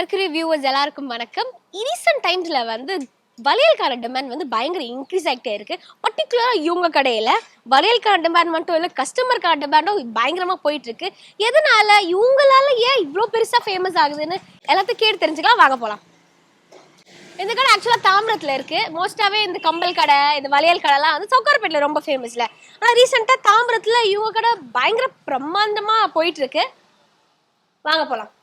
Mercury viewers எல்லாருக்கும் வணக்கம். Recent டைம்ஸில் வந்து வளையல்கார டிமாண்ட் வந்து பயங்கர இன்க்ரீஸ் ஆகிட்டே இருக்கு. பர்டிகுலராக இவங்க கடையில் வளையல்கார டிமாண்ட் மட்டும் இல்லை கஸ்டமருக்கான டிமாண்டும் பயங்கரமாக போயிட்டு இருக்கு எதனால இவங்களால ஏன் இவ்வளோ பெருசாக ஃபேமஸ் ஆகுதுன்னு எல்லாத்தையும் கேட்டு தெரிஞ்சுக்கலாம். வாங்க போகலாம் இந்த கடை ஆக்சுவலாக தாம்பரத்தில் இருக்குது மோஸ்ட்டாகவே இந்த கம்பல் கடை இந்த வளையல் கடைலாம் வந்து சவுக்காரப்பேட்டில் ரொம்ப ஃபேமஸ்ல ஆனால் ரீசெண்டாக தாம்பரத்தில் இவங்க கடை பயங்கர பிரம்மாண்டமாக போயிட்டுருக்கு. வாங்க போகலாம்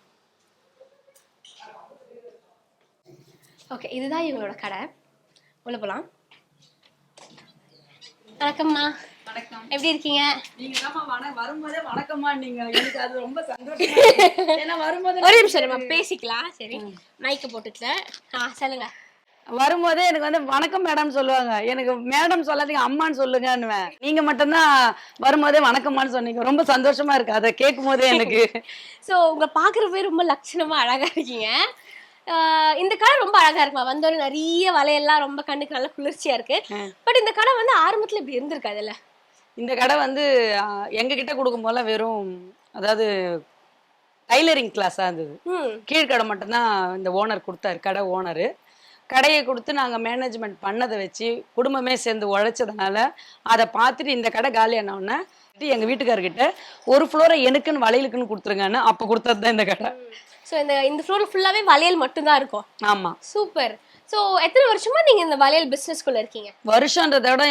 ஓகே இதுதான் இவங்களோட கடை. உள்ள போகலாம் வணக்கம்மா. வணக்கம். எப்படி இருக்கீங்க? நீங்க வண வரும்போதே வணக்கம்மா நீங்க எனக்கு அது ரொம்ப சந்தோஷமா. ஏன்னா வரும்போது ஒரு நிமிஷம் நம்ம பேசிக்கலாம். சரி மைக்கு போட்டுட்டேன் ஆ சொல்லுங்க. வரும்போதே எனக்கு வந்து வணக்கம் மேடம் சொல்லுவாங்க. எனக்கு மேடம் சொல்லாதீங்க அம்மான்னு சொல்லுங்கன்னுவேன். நீங்க மட்டும்தான் வரும்போதே வணக்கம்மான்னு சொன்னீங்க. ரொம்ப சந்தோஷமா இருக்கு. அதை கேட்கும் போதே எனக்கு. ஸோ உங்களை பார்க்குறப்பே ரொம்ப லட்சணமா அழகா இருக்கீங்க. இந்த கடை ரொம்ப அழகா இருக்குமா? வந்தோடனே நிறைய வலையெல்லாம் ரொம்ப கண்ணுக்கு நல்லா குளிர்ச்சியா இருக்கு. பட் இந்த கடை வந்து ஆரம்பத்துல இப்படி இருந்திருக்காதுல்ல? இந்த கடை வந்து எங்க கிட்ட கொடுக்கும் போல வெறும் அதாவது டைலரிங் கிளாஸா இருந்தது. ம். கீழ்கடை மட்டும்தான் இந்த ஓனர் கொடுத்தாரு கடை ஓனரு கடையை கொடுத்து நாங்கள் மேனேஜ்மெண்ட் பண்ணதை வச்சு குடும்பமே சேர்ந்து உழைச்சதுனால அதை பார்த்துட்டு இந்த கடை காலியானவுடனே எங்கள் வீட்டுக்காரர்கிட்ட ஒரு ஃப்ளோரை எனக்குன்னு வளையலுக்குன்னு கொடுத்துருங்கன்னு அப்போ கொடுத்தது தான் இந்த கடை. ஸோ இந்த இந்த ஃப்ளோர் ஃபுல்லாவே வளையல் மட்டும்தான் இருக்கும். ஆமாம் சூப்பர் ஸோ எத்தனை வருஷமா நீங்க இந்த வளையல் பிசினஸ்குள்ள இருக்கீங்க? வருஷன்றதை விட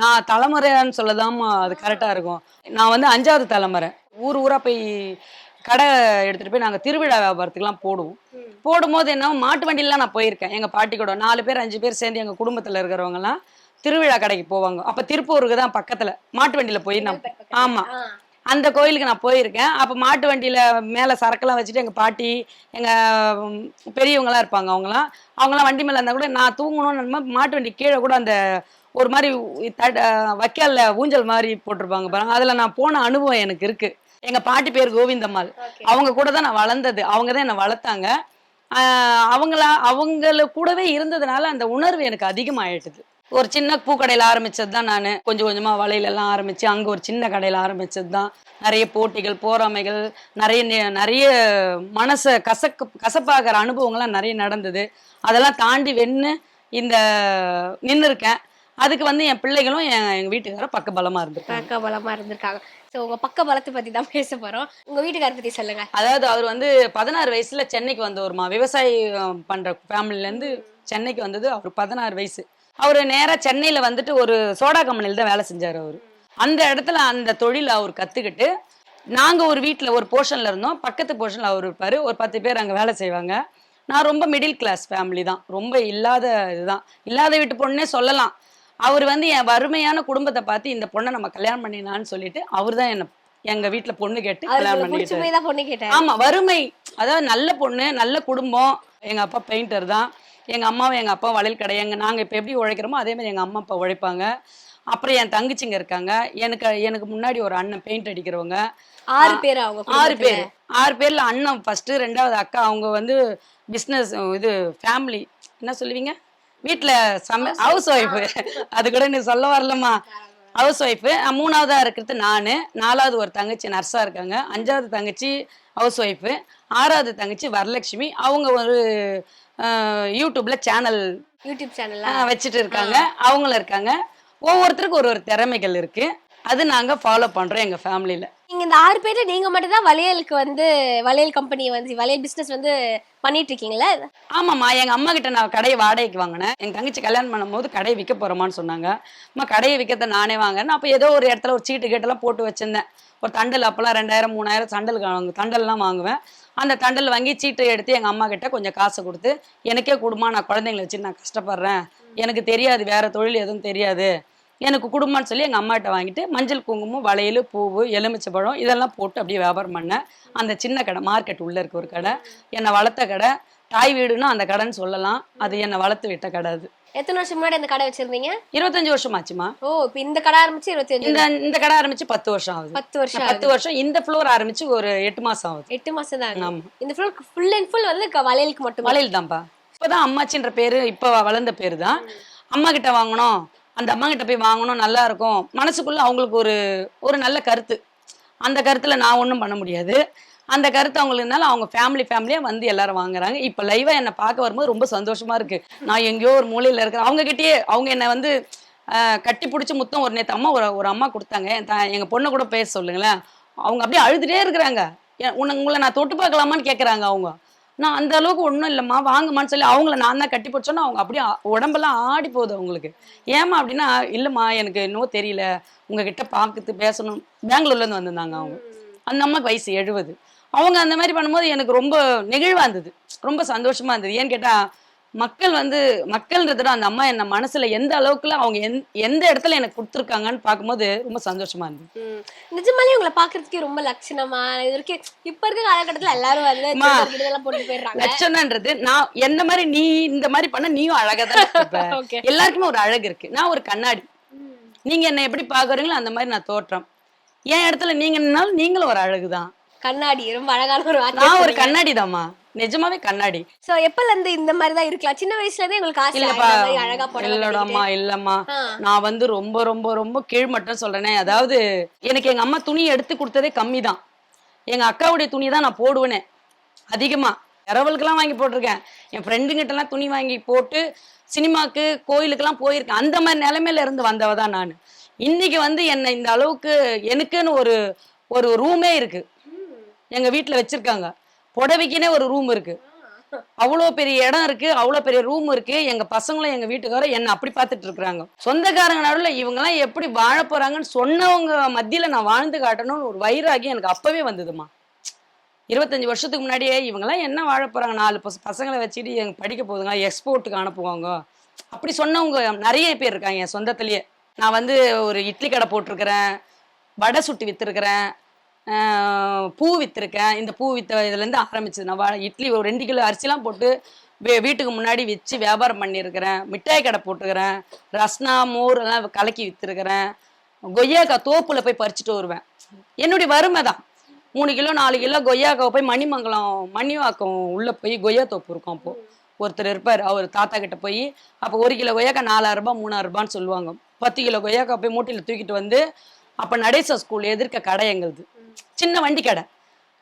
நான் தலைமுறையான்னு சொல்லதாம்மா அது கரெக்டாக இருக்கும். நான் வந்து அஞ்சாவது தலைமுறை. ஊர் ஊராக போய் கடை எடுத்துகிட்டு போய் நாங்கள் திருவிழா வியாபாரத்துக்குலாம் போடுவோம். போடும்போது என்ன மாட்டு வண்டியிலாம் நான் போயிருக்கேன். எங்கள் பாட்டி கூட நாலு பேர் அஞ்சு பேர் சேர்ந்து எங்கள் குடும்பத்தில் இருக்கிறவங்கலாம் திருவிழா கடைக்கு போவாங்க. அப்போ திருப்பூருக்கு தான் பக்கத்தில். மாட்டு வண்டியில் போய் நான் ஆமாம் அந்த கோயிலுக்கு நான் போயிருக்கேன். அப்போ மாட்டு வண்டியில் மேலே சரக்கெல்லாம் வச்சுட்டு எங்கள் பாட்டி எங்கள் பெரியவங்களாம் இருப்பாங்க அவங்களாம் அவங்களாம் வண்டி மேலே இருந்தால் கூட நான் தூங்கணும்னு மாட்டு வண்டி கீழே கூட அந்த ஒரு மாதிரி தட வைக்கால ஊஞ்சல் மாதிரி போட்டிருப்பாங்க பாருங்க. அதில் நான் போன அனுபவம் எனக்கு இருக்குது எங்கள் பாட்டி பேர் கோவிந்தம்மாள். அவங்க கூட தான் நான் வளர்ந்தது. அவங்க தான் என்னை வளர்த்தாங்க. அவங்களா அவங்கள கூடவே இருந்ததுனால அந்த உணர்வு எனக்கு அதிகமாயிட்டுது. ஒரு சின்ன பூக்கடையில் ஆரம்பிச்சது தான் நான். கொஞ்சம் கொஞ்சமாக வலையிலெல்லாம் ஆரம்பித்து அங்கே ஒரு சின்ன கடையில் ஆரம்பிச்சது தான் நிறைய போட்டிகள் போராமைகள் நிறைய நிறைய மனசை கசக்கு கசப்பாகிற அனுபவங்கள்லாம் நிறைய நடந்தது. அதெல்லாம் தாண்டி வென்று இந்த நின்று இருக்கேன். அதுக்கு வந்து என் பிள்ளைகளும் என் எங்கள் வீட்டுக்காரரும் பக்கபலமாக இருந்திருக்காங்க. பக்க பலமா இருந்திருக்காங்க. ஸோ உங்க பக்க பலத்தை பத்தி தான் பேச போறோம். உங்க வீட்டுக்கார பத்தி சொல்லுங்க. அதாவது அவர் வந்து பதினாறு வயசுல சென்னைக்கு வந்தவருமா. விவசாயி அஹ், பண்ற ஃபேமிலில இருந்து சென்னைக்கு வந்தது அவர் பதினாறு வயசு. அவர் நேரா சென்னையில வந்துட்டு ஒரு சோடா கம்பெனில தான் வேலை செஞ்சாரு அவர். அந்த இடத்துல அந்த தொழில் அவர் கத்துக்கிட்டு நாங்க ஒரு வீட்ல ஒரு போர்ஷன்ல இருந்தோம். பக்கத்து போர்ஷன்ல அவர் இருப்பாரு. ஒரு பத்து பேர் அங்க வேலை செய்வாங்க. நான் ரொம்ப மிடில் கிளாஸ் ஃபேமிலி தான். ரொம்ப இல்லாத இதுதான். இல்லாத வீட்டு பொண்ணே சொல்லலாம். அவர் வந்து என் வறுமையான குடும்பத்தை பார்த்து இந்த பொண்ணை நம்ம கல்யாணம் பண்ணிடலாம்னு சொல்லிட்டு அவர் தான் என்ன எங்க வீட்ல பொண்ணு கேட்டு கல்யாணம் அவருக்கு பிடிச்ச பண்ணிக்கிட்டாரு. போய் தான் பொண்ணு கேட்டேன் ஆமா வறுமை. அதாவது நல்ல பொண்ணு நல்ல குடும்பம். எங்க அப்பா பெயிண்டர் தான். எங்க அம்மாவும் எங்க அப்பா வளையல் கடை. எங்க நாங்க இப்ப எப்படி உழைக்கிறோமோ அதே மாதிரி எங்க அம்மா அப்பா உழைப்பாங்க. அப்புறம் என் தங்கச்சிங்க இருக்காங்க. எனக்கு எனக்கு முன்னாடி ஒரு அண்ணன் பெயிண்ட் அடிக்கிறவங்க. ஆறு பேர் அவங்க ஆறு. பேர். ஆறு பேர்ல அண்ணன் ஃபர்ஸ்ட் ரெண்டாவது அக்கா. அவங்க வந்து பிஸ்னஸ் இது ஃபேமிலி என்ன சொல்லுவீங்க? வீட்ல சம ஹவுஸ் ஒய்ஃபு அது கூட நீ சொல்ல வரலம்மா. ஹவுஸ் ஒய்ஃபு மூணாவதா இருக்கிறது நான். நாலாவது ஒரு தங்கச்சி நர்ஸா இருக்காங்க. அஞ்சாவது தங்கச்சி ஹவுஸ் ஒய்ஃபு ஆறாவது தங்கச்சி வரலட்சுமி. அவங்க ஒரு யூடியூப்ல சேனல் யூடியூப் சேனல்ல வச்சுட்டு இருக்காங்க. அவங்களும் இருக்காங்க. ஒவ்வொருத்தருக்கும் ஒரு ஒரு திறமைகள் இருக்கு. அது நாங்க ஃபாலோ பண்றோம் எங்க ஃபேமிலியில நீங்க இந்த ஆறு பேர்ல நீங்க மட்டும் தான் வளையலுக்கு வந்து வளையல் கம்பெனி வந்து வளையல் பிசினஸ் வந்து பண்ணிட்டு இருக்கீங்களா ஆமாம்மா. எங்க அம்மா கிட்ட நான் கடையை வாடகைக்கு வாங்கினேன். எங்க தங்கச்சி கல்யாணம் பண்ணும்போது கடையை விற்க போறோமான்னு சொன்னாங்க. அம்மா கடையை விற்கிறத நானே வாங்கினேன் அப்போ ஏதோ ஒரு இடத்துல ஒரு சீட்டு கேட்டெல்லாம் போட்டு வச்சிருந்தேன். ஒரு தண்டல் அப்போல்லாம் ரெண்டாயிரம் மூணாயிரம் தண்டல் வாங்க தண்டல்லாம் வாங்குவேன். அந்த தண்டல் வாங்கி சீட்டை எடுத்து எங்கள் அம்மா கிட்ட கொஞ்சம் காசு கொடுத்து எனக்கே கொடுமா நான் குழந்தைங்கள வச்சு நான் கஷ்டப்படுறேன். எனக்கு தெரியாது வேற தொழில் எதுவும் தெரியாது. எனக்கு குடும்பம்னு சொல்லி எங்கள் அம்மாட்ட வாங்கிட்டு மஞ்சள் குங்குமம் வளையல் பூவு எலுமிச்சை பழம் இதெல்லாம் போட்டு அப்படியே வியாபாரம் பண்ணேன். அந்த சின்ன கடை மார்க்கெட் உள்ளே இருக்க ஒரு கடை. என்னை வளர்த்த கடை தாய் வீடுன்னா அந்த கடைன்னு சொல்லலாம். அது என்னை வளர்த்து விட்ட கடை அது. எத்தனை வருஷம் முன்னாடி இந்த கடை வச்சிருந்தீங்க? இருபத்தஞ்சு வருஷம் ஆச்சுமா ஓ இப்ப இந்த கடை ஆரம்பிச்சு இருபத்தி அஞ்சு இந்த இந்த கடை ஆரம்பிச்சு பத்து வருஷம் ஆகுது. பத்து வருஷம் பத்து வருஷம் இந்த ஃப்ளோர் ஆரம்பிச்சு ஒரு எட்டு மாசம் ஆகுது. எட்டு மாசம் தான் ஆமா. இந்த ஃபுல் ஃபுல் அண்ட் ஃபுல் வந்து வளையலுக்கு மட்டும்? வளையல் தான்ப்பா. இப்போதான் அம்மாச்சின்ற பேரு இப்போ வளர்ந்த பேரு தான் அம்மா கிட்ட வாங்கணும். அந்த அம்மா கிட்ட போய் வாங்கணும் நல்லா இருக்கும். மனசுக்குள்ள அவங்களுக்கு ஒரு ஒரு நல்ல கருத்து. அந்த கருத்துல நான் ஒன்றும் பண்ண முடியாது. அந்த கருத்து அவங்களுக்கு இருந்தாலும் அவங்க ஃபேமிலி ஃபேமிலியாக வந்து எல்லாரும் வாங்குறாங்க. இப்போ லைவாக என்னை பார்க்க வரும்போது ரொம்ப சந்தோஷமா இருக்கு. நான் எங்கேயோ ஒரு மூலையில் இருக்கிறேன் அவங்ககிட்டயே அவங்க என்னை வந்து கட்டி பிடிச்சி முத்தம் ஒரு நேற்று அம்மா ஒரு ஒரு அம்மா கொடுத்தாங்க. எங்கள் பொண்ணை கூட பேச சொல்லுங்களேன். அவங்க அப்படியே அழுதுட்டே இருக்கிறாங்க. உன்னை உங்களை நான் தொட்டு பார்க்கலாமான்னு கேட்குறாங்க அவங்க. நான் அந்த அளவுக்கு ஒன்றும் இல்லைம்மா வாங்கம்மான்னு சொல்லி அவங்கள நான் தான் கட்டி பிடிச்சோன்னா அவங்க அப்படியே உடம்பெல்லாம் ஆடி போகுது அவங்களுக்கு. ஏமா அப்படின்னா இல்லைம்மா எனக்கு இன்னும் தெரியல. உங்ககிட்ட பார்க்குறது பேசணும். பெங்களூர்லேருந்து வந்திருந்தாங்க அவங்க. அந்த அம்மாக்கு வயசு எழுபது. அவங்க அந்த மாதிரி பண்ணும்போது எனக்கு ரொம்ப நெகிழ்வா இருந்தது. ரொம்ப சந்தோஷமா இருந்தது. ஏன்னு கேட்டா மக்கள் வந்து மக்கள்ன்றத விட அந்த அம்மா என்ன மனசுல எந்த அளவுக்குல அவங்க எந்த எந்த இடத்துல எனக்கு கொடுத்துருக்காங்கன்னு பார்க்கும்போது ரொம்ப சந்தோஷமா இருந்தது. நிஜமாலே உங்களை பாக்குறதுக்கே ரொம்ப லட்சணமா இது வரைக்கும் இப்ப இருக்க காலகட்டத்துல எல்லாரும் வந்து போட்டு போயிடுறாங்க. லட்சணன்றது நான் என்ன மாதிரி நீ இந்த மாதிரி பண்ண நீயும் அழகா தான். எல்லாருக்குமே ஒரு அழகு இருக்கு. நான் ஒரு கண்ணாடி. நீங்க என்ன எப்படி பாக்குறீங்களோ அந்த மாதிரி நான் தோற்றம். என் இடத்துல நீங்க நின்னாலும் நீங்களும் ஒரு அழகுதான். கண்ணாடி. ரொம்ப அழகான ஒரு நான் ஒரு கண்ணாடி தாம்மா நிஜமாவே கண்ணாடி. சோ எப்பல இருந்து இந்த மாதிரி தான் இருக்கலாம்? சின்ன வயசுல இருந்தே உங்களுக்கு ஆசை இல்லப்பா அழகா புடவை இல்லடாம்மா இல்லம்மா. நான் வந்து ரொம்ப ரொம்ப ரொம்ப கீழ்மட்டம் சொல்றேனே. அதாவது எனக்கு எங்க அம்மா துணி எடுத்து கொடுத்ததே கம்மி தான் எங்க அக்காவுடைய துணி தான் நான் போடுவேனே. அதிகமா. இரவலுக்கெல்லாம் வாங்கி போட்டிருக்கேன். என் ஃப்ரெண்டுங்கிட்ட எல்லாம் துணி வாங்கி போட்டு சினிமாக்கு கோயிலுக்கெல்லாம் போயிருக்கேன். அந்த மாதிரி நிலைமையில இருந்து வந்தவ தான் நான். இன்னைக்கு வந்து என்னை இந்த அளவுக்கு எனக்குன்னு ஒரு ஒரு ரூமே இருக்கு. எங்க வீட்டுல வச்சிருக்காங்க. புடவைக்குனே ஒரு ரூம் இருக்கு. அவ்வளோ பெரிய இடம் இருக்கு அவ்வளோ பெரிய ரூம் இருக்கு. எங்க பசங்களும் எங்க வீட்டுக்காரரும் என்ன அப்படி பார்த்துட்டு இருக்கிறாங்க. சொந்தக்காரங்க நடுவில் இவங்கெல்லாம் எப்படி வாழ போறாங்கன்னு சொன்னவங்க மத்தியில நான் வாழ்ந்து காட்டணும்னு ஒரு வைராகி எனக்கு அப்பவே வந்ததுமா இருபத்தஞ்சு வருஷத்துக்கு முன்னாடியே இவங்கெல்லாம் என்ன வாழ போறாங்க? நாலு பச பசங்களை வச்சுட்டு எங்க படிக்க போகுதுங்க எக்ஸ்போர்ட்டுக்கு அனுப்புவாங்க. அப்படி சொன்னவங்க நிறைய பேர் இருக்காங்க என் சொந்தத்திலேயே. நான் வந்து ஒரு இட்லி கடை போட்டிருக்கிறேன் வடை சுட்டு வித்துருக்கிறேன் பூ விற்றுருக்கேன் இந்த பூ வித்த இதுலேருந்து ஆரம்பிச்சது. நான் வா- இட்லி ஒரு ரெண்டு கிலோ அரிசிலாம் போட்டு வீ- வீட்டுக்கு முன்னாடி வச்சு வியாபாரம் பண்ணியிருக்கிறேன். மிட்டாய் கடை போட்டுக்கிறேன். ரஸ்னா மோர் எல்லாம் கலக்கி வித்துருக்கிறேன். கொய்யாக்காய் தோப்புல போய் பறிச்சுட்டு வருவேன். என்னுடைய வறுமை தான். மூணு கிலோ நாலு கிலோ கொய்யாக்காவை போய் மணிமங்கலம் மணிவாக்கம் உள்ள போய் கொய்யா தோப்பு இருக்கும் அப்போ. ஒருத்தர் இருப்பார். அவர் தாத்தா கிட்ட போய் அப்போ ஒரு கிலோ கொய்யாக்காய் நாலாயிரம் ரூபாய் மூணாயிரம் ரூபான்னு சொல்லுவாங்க. பத்து கிலோ கொய்யாக்காய் போய் மூட்டையில் தூக்கிட்டு வந்து அப்போ நடேச ஸ்கூல் எதிர்க்க கடை எங்களுது. சின்ன வண்டி கடை.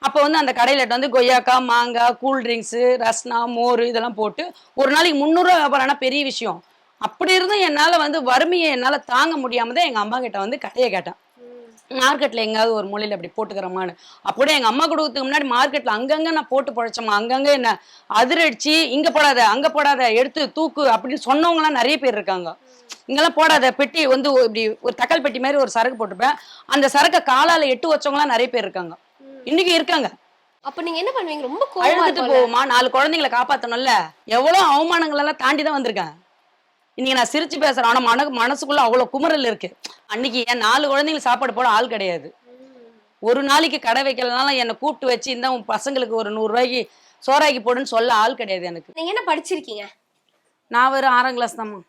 அப்போ வந்து அந்த கடையில் வந்து கொய்யாக்காய் மாங்காய் கூல் ட்ரிங்க்ஸு ரஸ்னா மோர் இதெல்லாம் போட்டு ஒரு நாளைக்கு முந்நூறுரூவா வியாபாரம்னா பெரிய விஷயம். அப்படி இருந்தும் என்னால் வந்து வறுமையை என்னால் தாங்க முடியாமல் தான் எங்கள் அம்மா கிட்ட வந்து கடையை கேட்டேன். மார்க்கெட்டில் எங்கேயாவது ஒரு மூலையில் அப்படி போட்டுக்கிறோமான்னு. அப்போ எங்கள் அம்மா கொடுக்கறதுக்கு முன்னாடி மார்க்கெட்டில் அங்கங்கே நான் போட்டு பழைச்சோமா அங்கங்கே என்ன அதிரடிச்சு இங்கே போடாத அங்கே போடாத எடுத்து தூக்கு அப்படின்னு சொன்னவங்களாம் நிறைய பேர் இருக்காங்க. இங்கெல்லாம் போடாத பெட்டி வந்து இப்படி ஒரு தக்காளி பெட்டி மாதிரி ஒரு சரக்கு போட்டுப்பேன் அந்த சரக்கை காலால எட்டு வச்சவங்களாம் நிறைய பேர் இருக்காங்க. இன்னைக்கு இருக்காங்க. அப்ப நீங்க என்ன பண்ணுவீங்க? ரொம்ப அழுதுட்டு? போவோமா? நாலு குழந்தைங்களை காப்பாத்தணும்ல. எவ்வளவு அவமானங்கள் எல்லாம் தாண்டி தான் வந்திருக்கேன். இன்னைக்கு நான் சிரிச்சு பேசுறேன். ஆனா மன மனசுக்குள்ள அவ்வளவு குமுறல் இருக்கு. அன்னைக்கு என் நாலு குழந்தைங்களுக்கு சாப்பாடு போட ஆள் கிடையாது. ஒரு நாளைக்கு கடை வைக்கலனாலும் என்னை கூப்பிட்டு வச்சு இந்த உன் பசங்களுக்கு ஒரு நூறு ரூபாய்க்கு சோறாக்கி போடுன்னு சொல்ல ஆள் கிடையாது எனக்கு. நீங்க என்ன படிச்சிருக்கீங்க? நான் வெறும் ஆறாம் கிளாஸ் தாம்மா.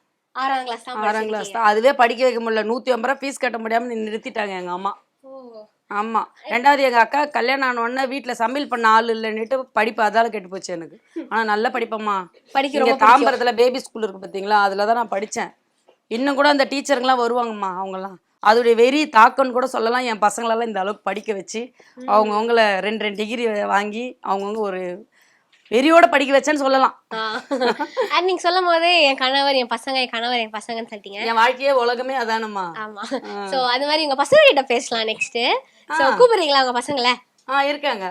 ஆறாம் கிளாஸ் தான் ஆறாம் கிளாஸ். தான். அதுவே படிக்க வைக்க முடியல. நூத்தி ஐம்பது ரூபா ஃபீஸ் கட்ட முடியாம நீ நிறுத்திட்டாங்க எங்க அம்மா. ஆமா. ரெண்டாவது எங்க அக்கா கல்யாணம் ஆன உடனே வீட்டுல சமையல் பண்ண ஆள் இல்லைன்னுட்டு படிப்பு அதால கெட்டு போச்சு எனக்கு. ஆனா நல்ல படிப்பம்மா. படிக்க இங்க ரொம்ப பிடிக்கும். தாம்பரத்துல பேபி ஸ்கூல் இருக்கு பாத்தீங்களா? அதுல தான் நான் படிச்சேன். இன்னும் கூட அந்த டீச்சருங்கெல்லாம் வருவாங்கம்மா அவங்கெல்லாம். அதோடைய வெறி தாக்கம்னு கூட சொல்லலாம். என் பசங்களெல்லாம் இந்த அளவுக்கு படிக்க வச்சு அவங்கவுங்கள ரெண்டு ரெண்டு டிகிரி வாங்கி அவங்கவுங்க ஒரு வெறியோட படிக்க வச்சேன்னு சொல்லலாம். அது நீங்க சொல்லும் போதே என் கணவர் என் பசங்க என் கணவர் என் பசங்கன்னு சொல்லிட்டீங்க. என் வாழ்க்கையே உலகமே அதானம்மா. ஆமா. சோ அது மாதிரி உங்க பசங்க கிட்ட பேசலாம் நெக்ஸ்ட் சோ. கூப்பிடுறீங்களா உங்க பசங்கள? ஆ இருக்காங்க.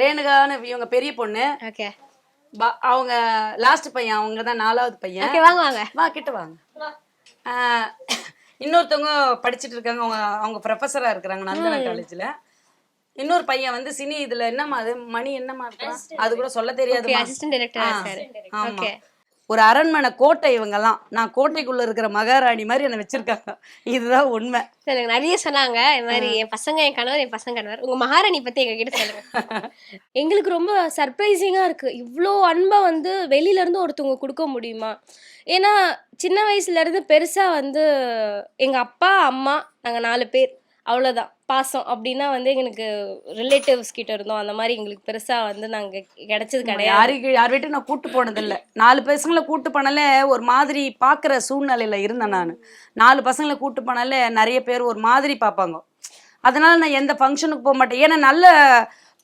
ரேணுகான்னு இவங்க பெரிய பொண்ணு. ஓகே அவங்க லாஸ்ட் பையன் அவங்க தான் நாலாவது பையன். ஓகே வாங்க வாங்க. வா கிட்ட வாங்க. இன்னொருத்தவங்க படிச்சிட்டு இருக்காங்க. அவங்க அவங்க ப்ரொஃபஸரா இருக்கிறாங்க நந்தனா காலேஜ்ல இன்னொரு பையன் வந்து சினி இதுல என்னம்மா அது? மணி என்னம்மா இருக்கான் அது கூட சொல்ல தெரியாது அசிஸ்டன்ட் டைரக்டரா ஆமா. ஓகே ஒரு அரண்மனை கோட்டை இவங்கெல்லாம். நான் கோட்டைக்குள்ள இருக்கிற மகாராணி மாதிரி என்ன வச்சிருக்காங்க. இதுதான் உண்மை. எனக்கு நிறைய சொன்னாங்க. இந்த மாதிரி என் பசங்க என் கணவர் என் பசங்க கணவர். உங்க மகாராணி பத்தி எங்க கிட்ட சொல்லுங்க. எங்களுக்கு ரொம்ப சர்ப்ரைசிங்கா இருக்கு. இவ்வளோ அன்பை வந்து வெளியில இருந்து ஒருத்தவங்க கொடுக்க முடியுமா? ஏன்னா சின்ன வயசுல இருந்து பெருசா வந்து எங்க அப்பா அம்மா நாங்க நாலு பேர். அவ்வளோதான் பாசம் அப்படின்னா வந்து எங்களுக்கு ரிலேட்டிவ்ஸ் கிட்ட இருந்தோம். அந்த மாதிரி எங்களுக்கு பெருசா வந்து நாங்க கிடைச்சது கிடையாது. யாருக்கு யார் வீட்டும் நான் கூட்டு போனதில்ல. நாலு பசங்களை கூட்டு போனாலே ஒரு மாதிரி பார்க்குற சூழ்நிலையில இருந்தேன் நான். நாலு பசங்களை கூட்டு போனாலே நிறைய பேர் ஒரு மாதிரி பார்ப்பாங்க அதனால நான் எந்த ஃபங்க்ஷனுக்கு போக மாட்டேன். ஏன்னா நல்ல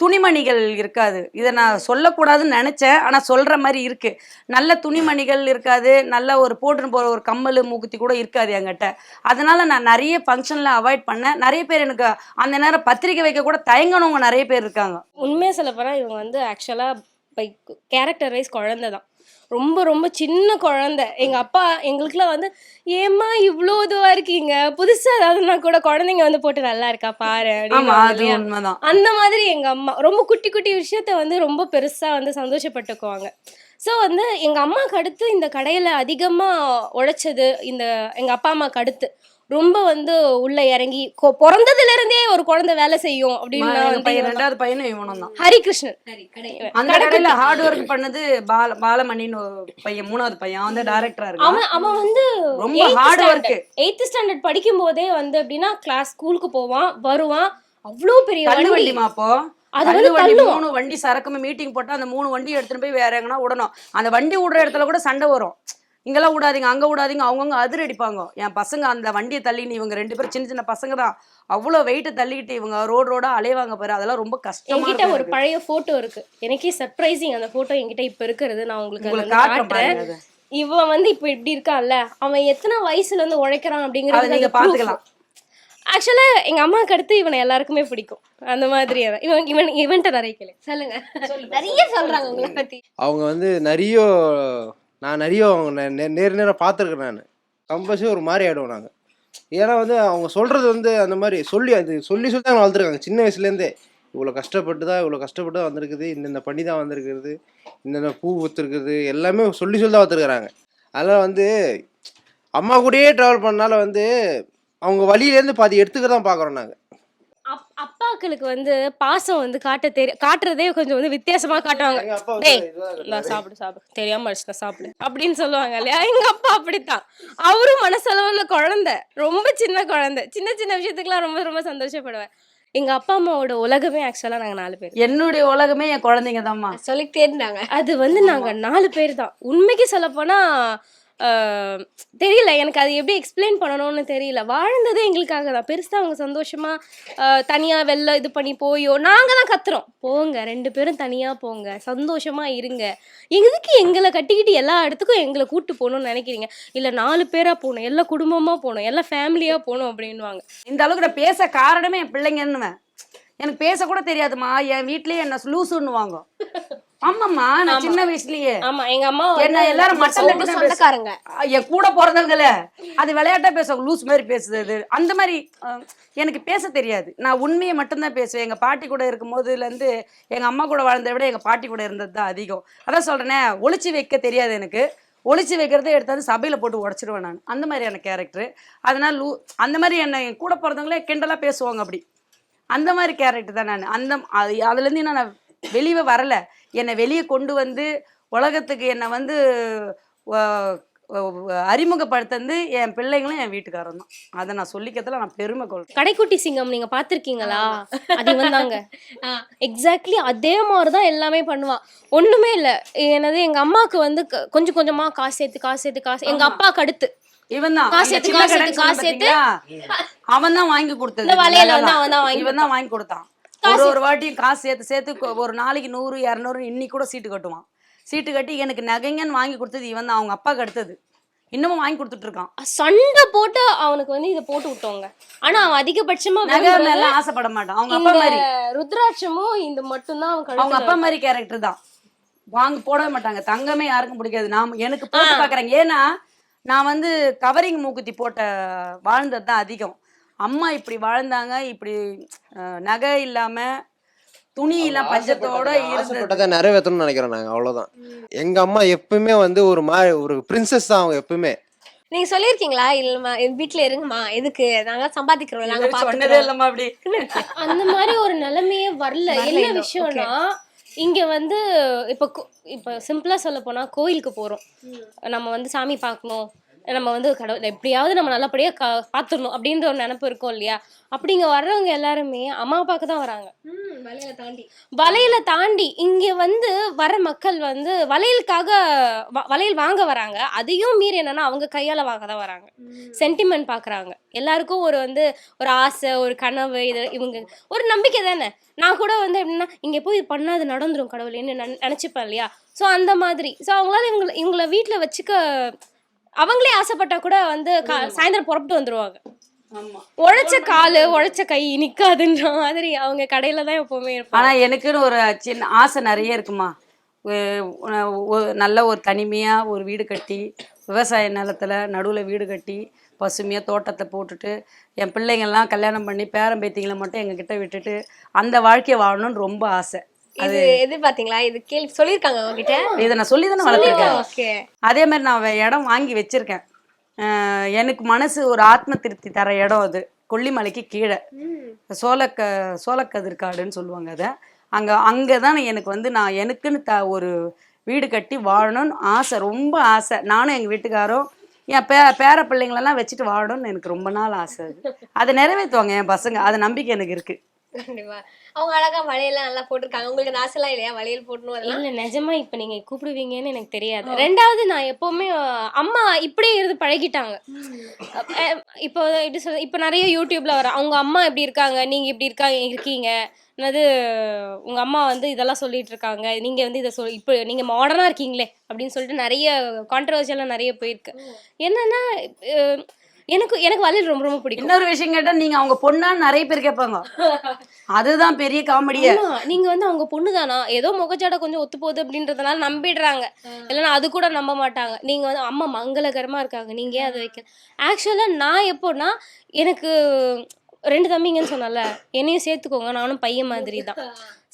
துணிமணிகள் இருக்காது. இதை நான் சொல்லக்கூடாதுன்னு நினச்சேன். ஆனால் சொல்கிற மாதிரி இருக்குது நல்ல துணிமணிகள் இருக்காது. நல்ல ஒரு போட்டுன்னு போகிற ஒரு கம்மல் மூக்குத்தி கூட இருக்காது என்கிட்ட. அதனால நான் நிறைய ஃபங்க்ஷனில் அவாய்ட் பண்ணேன். நிறைய பேர் எனக்கு அந்த நேரம் பத்திரிக்கை வைக்க கூட தயங்கினவங்க நிறைய பேர் இருக்காங்க. உண்மையாக சொல்ல போனால் இவங்க வந்து ஆக்சுவலாக பை கேரக்டர் வைஸ் குழந்தை தான் ரொம்ப ரொம்ப சின்ன குழந்தை. எங்கள் அப்பா எங்களுக்குலாம் வந்து ஏம்மா இவ்வளோ இதுவாக இருக்கீங்க? புதுசாக ஏதாவதுனா கூட குழந்தைங்க வந்து போட்டு நல்லா இருக்கா? பாரு அந்த மாதிரி எங்க அம்மா ரொம்ப குட்டி குட்டி விஷயத்த வந்து ரொம்ப பெருசா வந்து சந்தோஷப்பட்டுக்குவாங்க. ஸோ வந்து எங்க அம்மாவுக்கு அடுத்து இந்த கடையில அதிகமா உழைச்சது இந்த எங்க அப்பா அம்மாவுக்கு அடுத்து ரொம்ப வந்து உள்ள இறங்கி பிறந்ததுல இருந்தே ஒரு குழந்தை வேலை செய்யும் அப்படின்னு வந்து. ரெண்டாவது பையனும் இவனும் தான் ஹரிகிருஷ்ணன் அந்த கடையில ஹார்ட் ஒர்க் பண்ணது பால பாலமணின்னு ஒரு பையன் மூணாவது பையன். தான் டைரக்டரா இருக்கான். அவன் அவன் வந்து ரொம்ப ஹார்ட் ஒர்க் எயித்து ஸ்டாண்டர்ட் படிக்கும் போதே வந்து அப்படின்னா கிளாஸ் ஸ்கூலுக்கு போவான் வருவான். அவ்வளோ பெரிய வண்டி. வண்டிமா அப்போ? அது வந்து மூணு வண்டி சரக்குமே மீட்டிங் போட்டா அந்த மூணு வண்டி எடுத்துட்டு போய் வேற எங்கன்னா விடணும். அந்த வண்டி விடுற இடத்துல கூட சண்டை வரும். இங்கெல்லாம் விடாதீங்க அங்க விடாதீங்க அவங்கவுங்க அதிர் அடிப்பாங்க. என் பசங்க அந்த வண்டியை தள்ளின்னு இவங்க ரெண்டு பேரும் சின்ன சின்ன பசங்க தான். அவ்வளோ வெயிட்டை தள்ளிக்கிட்டு இவங்க ரோடு ரோடா அலைவாங்க பாரு அதெல்லாம் ரொம்ப கஷ்டமா என்கிட்ட ஒரு. பழைய போட்டோ இருக்கு. எனக்கே சர்ப்ரைசிங் அந்த போட்டோ என்கிட்ட இப்ப இருக்கிறது. நான் உங்களுக்கு காட்டுறேன். இவன் வந்து இப்ப இப்படி இருக்கான்ல அவன் எத்தனை வயசுல இருந்து உழைக்கிறான் அதை அப்படிங்கறது நீங்க பாத்துக்கலாம் ஆக்சுவலா எங்க அம்மாவுக்கு அடுத்து இவனை எல்லாருக்குமே பிடிக்கும். அந்த மாதிரி. இவன் இவன் இவன்ட்ட நிறைய கேளு. சொல்லுங்க. நிறைய சொல்றாங்க உங்களை பத்தி. அவங்க வந்து நிறைய நான் நிறைய அவங்க நேர் நேராக பார்த்துருக்கேன் நான். கம்பல்சரி ஒரு மாதிரி ஆகிடுவோம் நாங்கள் ஏன்னா வந்து அவங்க சொல்கிறது வந்து அந்த மாதிரி சொல்லி அது சொல்லி சொல்லி தான் வளர்த்துருக்காங்க. சின்ன வயசுலேருந்தே. இவ்வளோ கஷ்டப்பட்டு தான் இவ்வளோ கஷ்டப்பட்டு தான் வந்திருக்குது. இந்தந்த பண்ணி தான் வந்திருக்குது. இந்தந்த பூ ஊற்றுருக்குது எல்லாமே சொல்லி சொல்லி தான் வளர்த்துருக்குறாங்க. அதனால் வந்து அம்மா கூடயே ட்ராவல் பண்ணனால வந்து அவங்க வழியிலேருந்து பாதி எடுத்துக்க தான் பார்க்குறோம் நாங்கள் அப் அப்பாக்களுக்கு வந்து பாசம் வந்து காட்ட தெரி காட்டுறதே கொஞ்சம் வந்து வித்தியாசமா காட்டுவாங்க. டேய், நான் சாப்பிடு சாப்பிடு. தெரியாம அடிச்சுட்டா சாப்பிடு. அப்படின்னு சொல்லுவாங்க இல்லையா? எங்க அப்பா அப்படித்தான். அவரும் மனசளவுல குழந்தை. ரொம்ப சின்ன குழந்தை. சின்ன சின்ன விஷயத்துக்குலாம் ரொம்ப ரொம்ப சந்தோஷப்படுவேன். எங்க அப்பா அம்மாவோட உலகமே ஆக்சுவலா நாங்க நாலு பேர். என்னுடைய உலகமே என் குழந்தைங்க தான்மா சொல்லிக்கிட்டே இருந்தாங்க அது வந்து நாங்க நாலு பேர் தான். உண்மைக்கு சொல்ல போனா தெரியல எனக்கு அது எப்படி எக்ஸ்பிளைன் பண்ணணும்னு தெரியல. வாழ்ந்ததே எங்களுக்காக தான். பெருசாக அவங்க சந்தோஷமாக தனியாக வெளில இது பண்ணி போயோ நாங்கள் தான் கத்துறோம். போங்க ரெண்டு பேரும் தனியாக போங்க. சந்தோஷமாக இருங்க. எதுக்கு எங்களை கட்டிக்கிட்டு எல்லா இடத்துக்கும் எங்களை கூப்பிட்டு போகணும்னு நினைக்கிறீங்க? இல்லை நாலு பேராக போகணும் எல்லா குடும்பமாக போகணும் எல்லா ஃபேமிலியாக போகணும் அப்படின்னுவாங்க. இந்த அளவுக்கு நான் பேச காரணமே என் பிள்ளைங்கன்னுவேன். எனக்கு பேசக்கூட தெரியாதுமா என் வீட்லேயே என்ன லூசுன்னுவாங்க. ஆமாம்மா நான் சின்ன வயசுலயே. ஆமா எங்க அம்மா என்ன எல்லாரும் மட்டம் தட்டி சொந்தக்காரங்க. என் கூட பிறந்தவங்கள அது விளையாட்டா பேசுவாங்க லூஸ் மாதிரி பேசுது அது அந்த மாதிரி எனக்கு பேச தெரியாது. நான் உண்மையை மட்டும்தான் பேசுவேன். எங்க பாட்டி கூட இருக்கும் போதுல இருந்து எங்க அம்மா கூட வாழ்ந்ததை விட எங்க பாட்டி கூட இருந்தது தான் அதிகம். அதான் சொல்றேனே ஒளிச்சு வைக்க தெரியாது எனக்கு. ஒளிச்சு வைக்கிறத எடுத்தாந்து சபையில போட்டு உடச்சிடுவேன் நான். அந்த மாதிரியான கேரக்டர் அதனால லூ அந்த மாதிரி என்ன என் கூட பிறந்தவங்களே கிண்டலா பேசுவாங்க அப்படி. அந்த மாதிரி கேரக்டர் தான் நான். அந்த அது அதுலேருந்து நான் வெளியே வரல. என்னை வெளியே கொண்டு வந்து உலகத்துக்கு என்னை வந்து அறிமுகப்படுத்தது என் பிள்ளைங்களும் என் வீட்டுக்காரரும் தான். அதை நான் சொல்லிக்கிறதுல நான் பெருமை கொள்றேன். கடைக்குட்டி சிங்கம் நீங்க பாத்திருக்கீங்களா அது வந்தாங்க. எக்ஸாக்ட்லி அதே மாதிரி தான் எல்லாமே பண்ணுவான் ஒண்ணுமே இல்ல. என்னது எங்க அம்மாவுக்கு வந்து கொஞ்சம் கொஞ்சமா காசு சேர்த்து காசு சேர்த்து காசு எங்க அப்பாவுக்கு அடுத்து. இவன் தான். காசு சேர்த்து, காசு சேர்த்து, காசு சேர்த்து. அவன் தான் வாங்கி கொடுத்தது. வளையல வந்து. அவன் தான் வாங்கி இவன் தான் வாங்கி கொடுத்தான். ஒரு ஒரு வாட்டியும் காசு சேர்த்து சேர்த்து ஒரு நாளைக்கு நூறு இரநூறு இன்னைக்கு கூட சீட்டு கட்டுவான். சீட்டு கட்டி எனக்கு நகைங்கன்னு வாங்கி கொடுத்தது இவன் தான் அவங்க அப்பாவுக்கு அடுத்தது. இன்னமும் வாங்கி கொடுத்துட்டு இருக்கான். சண்டை போட்டு அவனுக்கு வந்து இதை போட்டு விட்டோங்க ஆனா அவன் அதிகபட்சமா நகை ஆசைப்பட மாட்டான். அவங்க அப்பா மாதிரி. ருத்ராட்சமும் இந்த மட்டும்தான் அவன் அவங்க அப்பா மாதிரி கேரக்டர் தான். வாங்க போடவே மாட்டாங்க. தங்கமே யாருக்கும் பிடிக்காது. நான் எனக்கு போட்டு பாக்குறேங்க ஏன்னா நான் வந்து கவரிங் மூக்குத்தி போட்ட வாழ்ந்தது தான் அதிகம். அம்மா இப்படி வாழ்ந்தாங்க இப்படி நகை இல்லாம துணி இல்லாம பஞ்சத்தோட ஆசைப்பட்டதை நிறைவேற்றணும்னு நினைக்கிறோம் நாங்கள் அவ்வளோதான் எங்கள் அம்மா எப்பவுமே வந்து ஒரு மா ஒரு பிரின்சஸ் தான் அவங்க எப்பவுமே. நீங்க சொல்லிருக்கீங்களா இல்லம்மா என் வீட்ல இருங்கம்மா எதுக்கு? நாங்க சம்பாதிக்கிறோம் நாங்க பாத்துக்கிறோம். இல்லம்மா அப்படி. அந்த மாதிரி ஒரு நிலைமையே வரல. என்ன. விஷயம்னா இங்க வந்து இப்ப இப்ப சிம்பிளா சொல்ல போனா கோயிலுக்கு போறோம். நம்ம வந்து சாமி பார்க்கணும். நம்ம வந்து கடவுள் எப்படியாவது நம்ம நல்லபடியாக கா பார்த்துடணும் அப்படின்ற ஒரு நினப்பு இருக்கும் இல்லையா? அப்படி இங்கே வர்றவங்க எல்லாருமே அம்மா அப்பாவுக்கு தான் வராங்க. வளையல தாண்டி. வளையலை தாண்டி இங்க வந்து வர மக்கள் வந்து வளையலுக்காக வளையல் வாங்க வராங்க. அதையும் மீறி என்னன்னா அவங்க கையால வாங்க தான் வராங்க. சென்டிமெண்ட் பாக்குறாங்க. எல்லாருக்கும் ஒரு வந்து ஒரு ஆசை ஒரு கனவு இது இவங்க ஒரு நம்பிக்கை தானே? நான் கூட வந்து எப்படின்னா இங்க போய் இது பண்ணா அது நடந்துரும் கடவுளேன்னு நினைச்சுப்பேன் இல்லையா? ஸோ அந்த மாதிரி. ஸோ அவங்களால இவங்களை இவங்கள வீட்டுல வச்சுக்க அவங்களே ஆசைப்பட்டா கூட வந்து சாயந்தரம் புறப்பட்டு வந்துருவாங்க. ஆமா. உழைச்ச காலு உழைச்ச கை நிக்காதுன்ற மாதிரி அவங்க கடையில தான் எப்பவுமே இருப்பாங்க. ஆனா எனக்குன்னு ஒரு சின்ன ஆசை நிறைய இருக்குமா. நல்ல ஒரு தனிமையா ஒரு வீடு கட்டி விவசாய நிலத்துல நடுவுல வீடு கட்டி பசுமையா தோட்டத்தை போட்டுட்டு என் பிள்ளைங்கள்லாம் கல்யாணம் பண்ணி பேரன் பேத்திங்களை மட்டும் எங்க கிட்ட விட்டுட்டு அந்த வாழ்க்கையை வாழணும்னு ரொம்ப ஆசை. இது எது பாத்தீங்களா? இது கேள்வி சொல்லிருக்காங்க அவங்க கிட்ட இதை நான் சொல்லி தானே வளர்த்துருக்கேன் அதே மாதிரி நான் இடம் வாங்கி வச்சிருக்கேன். எனக்கு மனசு ஒரு ஆத்ம திருப்தி தர இடம் அது. கொல்லிமலைக்கு கீழே. சோளக்க சோளக்கதிர்காடுன்னு சொல்லுவாங்க அதை. அங்கே அங்கே தான் எனக்கு வந்து நான் எனக்குன்னு த ஒரு வீடு கட்டி வாழணும்னு ஆசை ரொம்ப ஆசை. நானும் எங்கள் வீட்டுக்காரும் என் பே பேர பிள்ளைங்களெல்லாம் வச்சுட்டு வாழணும்னு எனக்கு ரொம்ப நாள் ஆசை அது. அதை நிறைவேற்றுவாங்க என் பசங்க. அது நம்பிக்கை எனக்கு இருக்குது கண்டிப்பா. அவங்க அழகா வளையல்லாம் நல்லா போட்டிருக்காங்க. உங்களுக்கு அந்த ஆசைலாம் இல்லையா? வளையல் போடணும் அதெல்லாம்? இல்ல நிஜமா இப்ப நீங்க கூப்பிடுவீங்கன்னு எனக்கு தெரியாது. ரெண்டாவது நான் எப்பவுமே அம்மா இப்படியே இருந்து பழகிட்டாங்க. இப்போ எப்படி சொல்றது? இப்போ நிறைய யூடியூப்ல வர அவங்க அம்மா இப்படி இருக்காங்க. நீங்க இப்படி இருக்காங்க இருக்கீங்க. என்னது உங்க அம்மா வந்து இதெல்லாம் சொல்லிட்டு இருக்காங்க. நீங்க வந்து இதை சொல் இப்போ நீங்க மாடர்னா இருக்கீங்களே. அப்படின்னு சொல்லிட்டு நிறைய கான்ட்ரவர்சியெல்லாம் நிறைய போயிருக்கு. என்னன்னா எனக்கு எனக்கு வளையல் ரொம்ப ரொம்ப பிடிக்கும். இன்னொரு விஷயம் கேட்டால் நீங்கள் அவங்க பொண்ணான்னு நிறைய பேர் கேட்பாங்க. அதுதான் பெரிய காமெடியே. நீங்க வந்து அவங்க பொண்ணுதானா? ஏதோ முகஜாடை கொஞ்சம் ஒத்து போகுது அப்படின்றதுனால நம்பிடுறாங்க. இல்லைன்னா அது கூட நம்ப மாட்டாங்க. நீங்க வந்து அம்மா மங்களகரமா இருக்காங்க. நீங்க ஏன் அதை வைக்க ஆக்சுவலா நான் எப்போன்னா எனக்கு ரெண்டு தம்பிங்கன்னு சொன்னல என்னையும் சேர்த்துக்கோங்க. நானும் பையன் மாதிரி தான்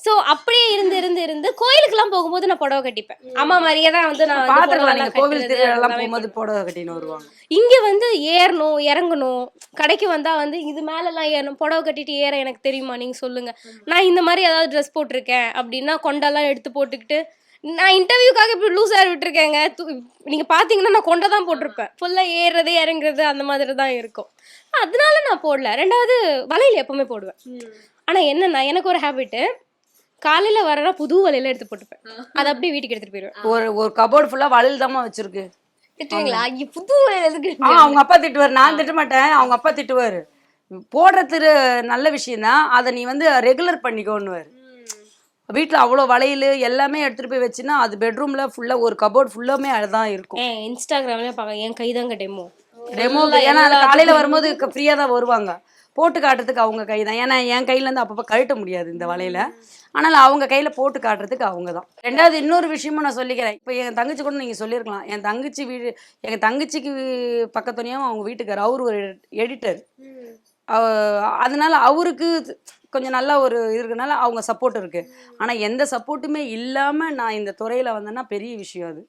ஸோ அப்படியே இருந்து இருந்து இருந்து கோயிலுக்குலாம் போகும்போது நான் புடவை கட்டிப்பேன். அம்மா மாதிரியே தான் வந்து நான் நீங்கள் கோவில் திருவிழாலாம் எல்லாமே போகும்போது புடவை கட்டின்னு வருவாங்க. இங்க வந்து ஏறணும் இறங்கணும். கடைக்கு வந்தா வந்து இது மேலெல்லாம் ஏறணும். புடவை கட்டிட்டு ஏற எனக்கு தெரியுமா? நீங்க சொல்லுங்க. நான் இந்த மாதிரி ஏதாவது ட்ரெஸ் போட்டிருக்கேன் அப்படின்னா கொண்டெல்லாம் எடுத்து போட்டுக்கிட்டு நான் இன்டர்வியூக்காக இப்படி லூஸ் ஏர் விட்டுருக்கேங்க. நீங்க பாத்தீங்கன்னா நான் கொண்டை தான் போட்டிருப்பேன். ஃபுல்லா ஏறுறது இறங்குறது அந்த மாதிரி தான் இருக்கும். அதனால நான் போடல. ரெண்டாவது வளையல் எப்பவுமே போடுவேன். ஆனா என்னன்னா எனக்கு ஒரு ஹேபிட்டு காலையில வரனா புது வளையல எடுத்து போட்டுப்பேன். அதை அப்படியே வீட்டுக்கு எடுத்துட்டு போயிடுவேன். ஒரு ஒரு கபோர்டு ஃபுல்லாக வளையல் தாம்மா வச்சிருக்கு. திட்டுவீங்களா? புது வளையல் எதுக்கு ஆ அவங்க அப்பா திட்டுவார். நான் திட்ட மாட்டேன் அவங்க அப்பா திட்டுவார். போடுறது நல்ல விஷயம்தான் அதை நீ வந்து ரெகுலர் பண்ணிக்கோன்னுவார். வீட்டில் அவ்வளோ வளையல் எல்லாமே எடுத்துகிட்டு போய் வச்சுன்னா அது பெட்ரூமில் ஃபுல்லாக ஒரு கபோர்ட் ஃபுல்லாமே அதுதான் இருக்கும். ஏன் இன்ஸ்டாகிராம்ல பார்க்க என் கை தாங்க டெமோ டெமோ ஏன்னா அது காலையில் வரும்போது ஃப்ரீயாக தான் வருவாங்க. போட்டு காட்டுறதுக்கு அவங்க கை தான் ஏன்னா என் கையிலேருந்து அப்பப்போ கழட்ட முடியாது இந்த வலையில. ஆனால் அவங்க கையில் போட்டு காட்டுறதுக்கு அவங்க தான். ரெண்டாவது இன்னொரு விஷயமும் நான் சொல்லிக்கிறேன். இப்போ என் தங்கச்சி கூட நீங்கள் சொல்லியிருக்கலாம். என் தங்கச்சி வீடு எங்கள் தங்கச்சிக்கு பக்கத்துலேயும் அவங்க வீட்டுக்கார். அவர் ஒரு எடிட்டர் அதனால அவருக்கு கொஞ்சம் நல்ல ஒரு இது இருக்கனால அவங்க சப்போர்ட் இருக்குது ஆனால் எந்த சப்போர்ட்டுமே இல்லாமல் நான் இந்த துறையில் வந்தேன்னா பெரிய விஷயம் அது.